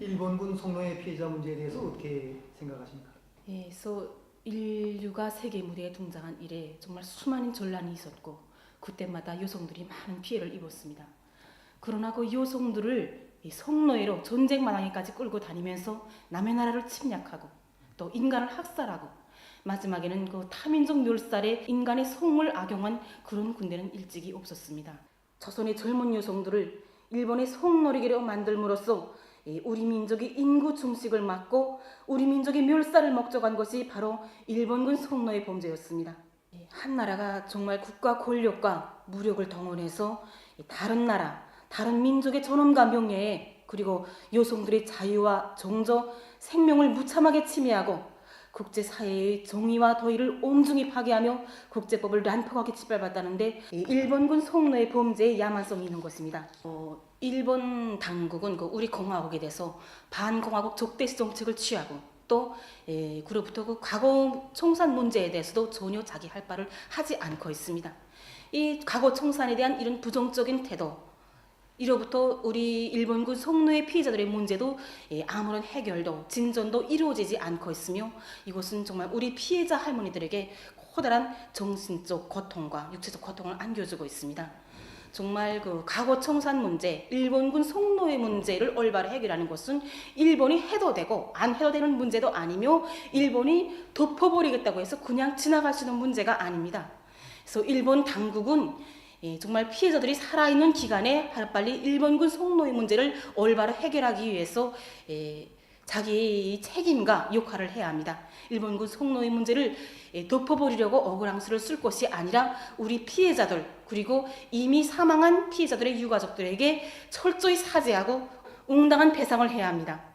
일본군 성노예 피해자 문제에 대해서 어떻게 생각하십니까? 예, 그래서 인류가 세계 무대에 등장한 이래 정말 수많은 전란이 있었고 그때마다 여성들이 많은 피해를 입었습니다. 그러나 그 여성들을 이 성노예로 전쟁 마당에까지 끌고 다니면서 남의 나라를 침략하고 또 인간을 학살하고 마지막에는 그 타민족 멸살에 인간의 성을 악용한 그런 군대는 일찍이 없었습니다. 조선의 젊은 여성들을 일본의 성노리개로 만들므로써 이 우리 민족이 인구 중식을 막고 우리 민족의 멸살을 목적한 것이 바로 일본군 성노예 범죄였습니다. 이한 나라가 정말 국가 권력과 무력을 동원해서 이 다른 나라, 다른 민족의 존엄과 명예에 그리고 여성들의 자유와 정저, 생명을 무참하게 침해하고 국제사회의 정의와 도의를 엄중히 파괴하며 국제법을 난폭하게 짓밟았다는데 이 일본군 성노예 범죄의 야만성이 있는 것입니다. 어, 일본 당국은 그 우리 공화국에 대해서 반공화국 적대시 정책을 취하고 또 예, 그로부터 그 과거 청산 문제에 대해서도 전혀 자기 할 바를 하지 않고 있습니다. 이 과거 청산에 대한 이런 부정적인 태도 이로부터 우리 일본군 성노예 피해자들의 문제도 예, 아무런 해결도 진전도 이루어지지 않고 있으며 이것은 정말 우리 피해자 할머니들에게 커다란 정신적 고통과 육체적 고통을 안겨주고 있습니다. 정말 그 과거 청산 문제, 일본군 성노예 문제를 올바로 해결하는 것은 일본이 해도 되고 안 해도 되는 문제도 아니며 일본이 덮어버리겠다고 해서 그냥 지나갈 수 있는 문제가 아닙니다. 그래서 일본 당국은 예, 정말 피해자들이 살아있는 기간에 하루빨리 일본군 성노예 문제를 올바로 해결하기 위해서 예, 자기의 책임과 역할을 해야 합니다. 일본군 성노예 문제를 예, 덮어버리려고 억울함수를 쓸 것이 아니라 우리 피해자들 그리고 이미 사망한 피해자들의 유가족들에게 철저히 사죄하고 응당한 배상을 해야 합니다.